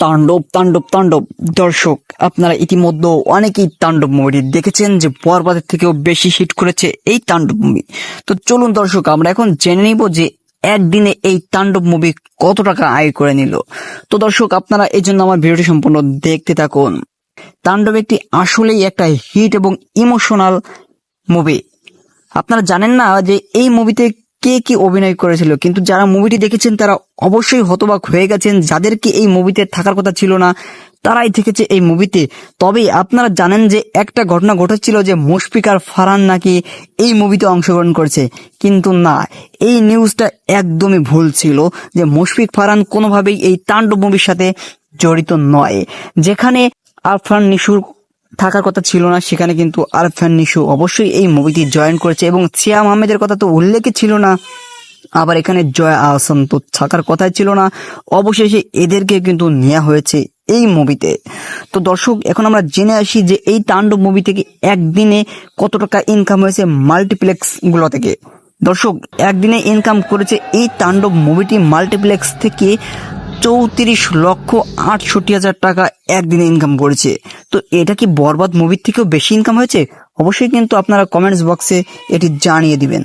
তাণ্ডব তাণ্ডব তাণ্ডব। দর্শক, আপনারা ইতিমধ্যে অনেকেই তাণ্ডব মুভি দেখেছেন যে বরবাদের থেকেও বেশি হিট করেছে এই তাণ্ডব মুভি তো চলুন দর্শক, আমরা এখন জেনে নিব যে একদিনে এই তাণ্ডব মুভি কত টাকা আয় করে নিল। তো দর্শক, আপনারা এই জন্য আমার ভিডিওটি সম্পূর্ণ দেখতে থাকুন। তাণ্ডব একটি আসলেই একটা হিট এবং ইমোশনাল মুভি আপনারা জানেন না যে এই মুভিতে কে কি অভিনয় করেছিল? কিন্তু যারা মুভিটি দেখেছেন, তারা অবশ্যই হতবাক হয়ে গেছেন। যাদেরকে এই মুভিতে থাকার কথা ছিল না, তারাই থেকেছে এই মুভিতে তবে আপনারা জানেন যে একটা ঘটনা ঘটেছিল যে মুশফিক আর ফারহান নাকি এই মুভিতে অংশগ্রহণ করেছে। কিন্তু না, এই নিউজটা একদমই ভুল ছিল যে মুশফিক ফারহান কোনোভাবেই এই তাণ্ডব মুভির সাথে জড়িত নয়। যেখানে আরফান নিশুর থাকার কথা ছিল না, সেখানে কিন্তু আরফান নিশু অবশ্যই এই মুভিটি জয়েন করেছে এবং সিয়াম আহমেদের কথা তো উল্লেখই ছিল না। আবার এখানে জয়া আহসান তো থাকার কথাই ছিল না। অবশেষে এদেরকে কিন্তু নেওয়া হয়েছে এই মুভিতে তো দর্শক, এখন আমরা জেনে আসি যে এই তাণ্ডব মুভি থেকে একদিনে কত টাকা ইনকাম হয়েছে মাল্টিপ্লেক্সগুলো থেকে। দর্শক, একদিনে ইনকাম করেছে এই তাণ্ডব মুভিটি মাল্টিপ্লেক্স থেকে চৌত্রিশ লক্ষ আটষট্টি হাজার টাকা একদিনে ইনকাম করেছে। তো এটা কি বরবাদ মুভির থেকেও বেশি ইনকাম হয়েছে? অবশ্যই কিন্তু আপনারা কমেন্টস বক্সে এটি জানিয়ে দিবেন।